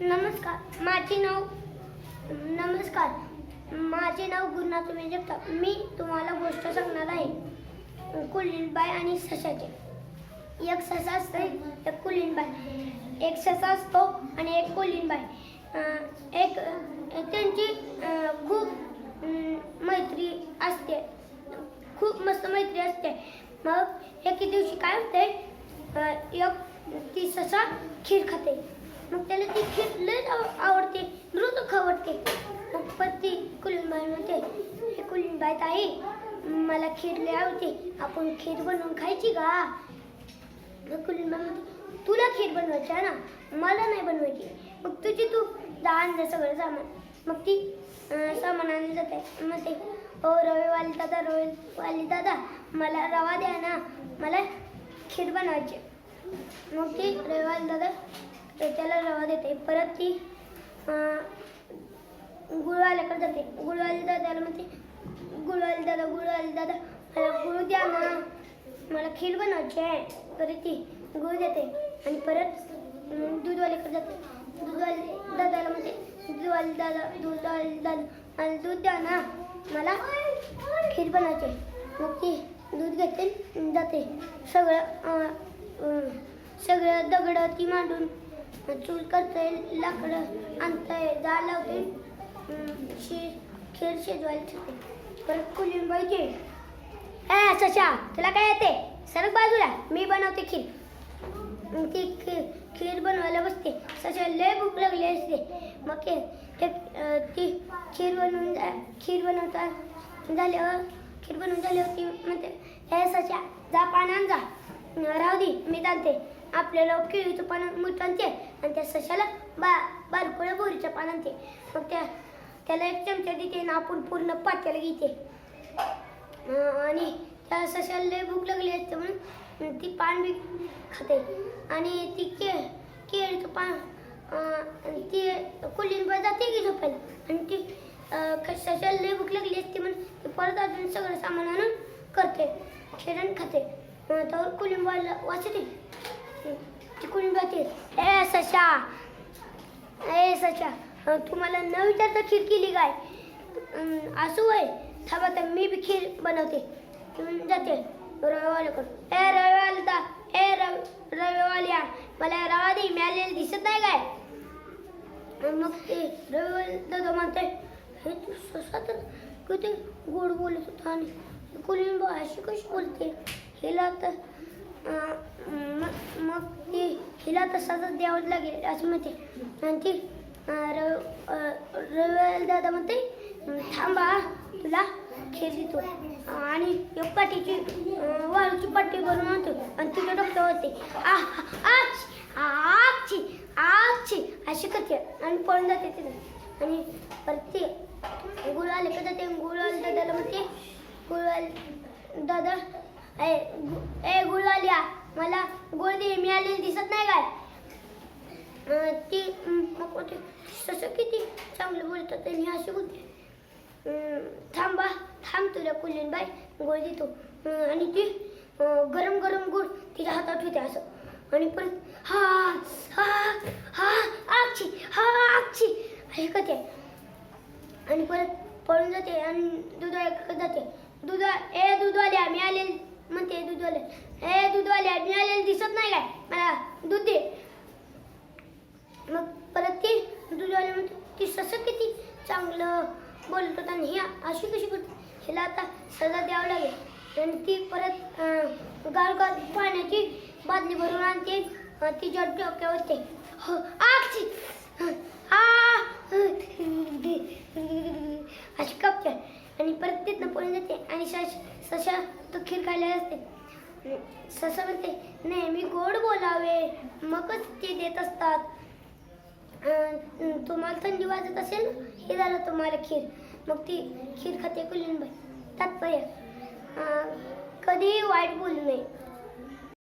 नमस्कार माझे नाव नमस्कार माझे नाव गुरुनाथ तुम्ही जगताप मी तुम्हाला गोष्ट सांगणार आहे. कुलीनबाई आणि सशाचे. एक ससा असतो एक कुलीनबाई. एक ससा असतो आणि एक कुलीनबाई. एक त्यांची खूप मैत्री असते. खूप मस्त मैत्री असते. मग एके दिवशी काय होते एक ती ससा खीर खाते. मग त्याला ती खीर लयच आव- आवडते. रोज आवडते मग पत्ती कुलीनबाई म्हणते हे कुलीनबाई ताई मला खीर लय आवडते. आपण खीर बनवून खायची का? मग कुलीनबाई म्हणते तुला खीर बनवायची आहे ना? मला नाही बनवायची. मग तुझी तू जा आणलं सगळं सामान. मग ती सामान आणली जाते. मग ते हो रविवाली दादा रविवाली दादा मला रवा द्या ना. मला खीर बनवायची मग ती रविवाली दादा त्याला रवा देते. परत ती गुळवाल्याकडे जाते. गुळवाली दादाला म्हणते गुळवाली दादा गुळवाली दादा मला गुळ द्या ना. मला खीर बनवायची आहे. तरी ती गुळ देते. आणि परत दूधवाल्याकडे जाते. दूधवाली दादाला म्हणते दूधवाली दादा दूधवाले दादा मला दूध द्या ना. मला खीर बनवायची आहे. मग ती दूध घेते जाते. सगळं सगळं दगडं ती मांडून चूल करते लाकडं आणते जाळ लावते शी खीर शिजवायला ठेवते. परत कुलीन पाहिजे ए सशा तुला काय येते? सरक बाजूला मी बनवते खीर. ती खीर खीर बनवायला बसते. सशा लय भूक लागली असते. मग ते ते, ती खीर बनवून जा खीर बनवता झाल्यावर खीर बनवून झाल्यावर ती म्हणते हे सशा जा पाण्यान जा. राहू दे मी जाणते आपल्याला केळीचं पान मीठ आणते आणि त्या सशाला बा बारकोळ्या बोरीचं पान आणते. मग त्या त्याला एक चमचा देते आणि आपण पूर्ण पात्याला घेते. आणि त्या सशाला लय भूक लागली असते म्हणून ती पान बी खाते. आणि ती के केळीचं पान ती कुलींवर जाते की झोपायला. आणि ती सशाला लय भूक लागली असते म्हणून ती परत अजून सगळं सामान आणून करते. खेळण खाते. तर त्यावर कुलिंबाला वाचते. ती ए सशा. ए सशा. तुम्हाला न विचारता खीर केली काय? असू आहे थांबा तर मी बी खीर बनवते. तुम्ही जाते. रविवाल्याकडून ए रविवाला ए रव रविवाल्या मला रवा दे मिळालेलं दिसत नाही काय? मग ते रविवाली दादा म्हणते हे तू ससा तर किती गोड बोलत होता आणि कुलिंबा अशी कशी बोलते? हिला तर मग ती हिला तर द्यावंच लागेल असं म्हणते. आणि ती रवी दादा म्हणते थांबा तुला खेळ देतो आणि एक पाठीची वाळूची पट्टी भरून आणतो. आणि तिच्या डोक्यावर होते आच आची आची अशी करते. आणि पळून जाते तिथं आणि परत ते गुळ आले का जाते गुळ आले दादाला म्हणते गुळ आले दादा ए गु- ए गुळवालिया मला गुळ मिळालेली दिसत नाही काय? ती मग तसं किती चांगलं बोलतात आणि अशी होते थांबा थांब तुला कुलीनबाई गोळ देतो. आणि ती गरम गरम गुळ तिच्या हातात होते असं. आणि परत हा हा हा आक्षी हा आक्षी ऐकत आहे आणि परत पळून जाते आणि दुधाकडे जाते. दूध ए दूधवाल्या मी आलेली म्हणते दूधवाले. हे दूधवाल्या मी आलेले दिसत नाही काय? मला दूध दे. मग परत ती दूधवाले म्हणते ती ससं किती चांगलं बोलत होता आणि ही अशी कशी करते हिला आता सजा द्यावं लागेल. आणि ती परत अं, गार गार पाण्याची बादली भरून आणते ती जड डोक्यावरती. हो आगची आ अशी कापते आणि परत तिथनं पळून जाते आणि सश सशा तो असते. ससं म्हणते नेहमी गोड बोलावे मगच ते देत असतात. तुम्हाला थंडी वाजत असेल ना, हे झालं तुम्हाला खीर. मग ती खीर खाते कुलीनबाई तात्पर्य कधीही वाईट बोलू नये.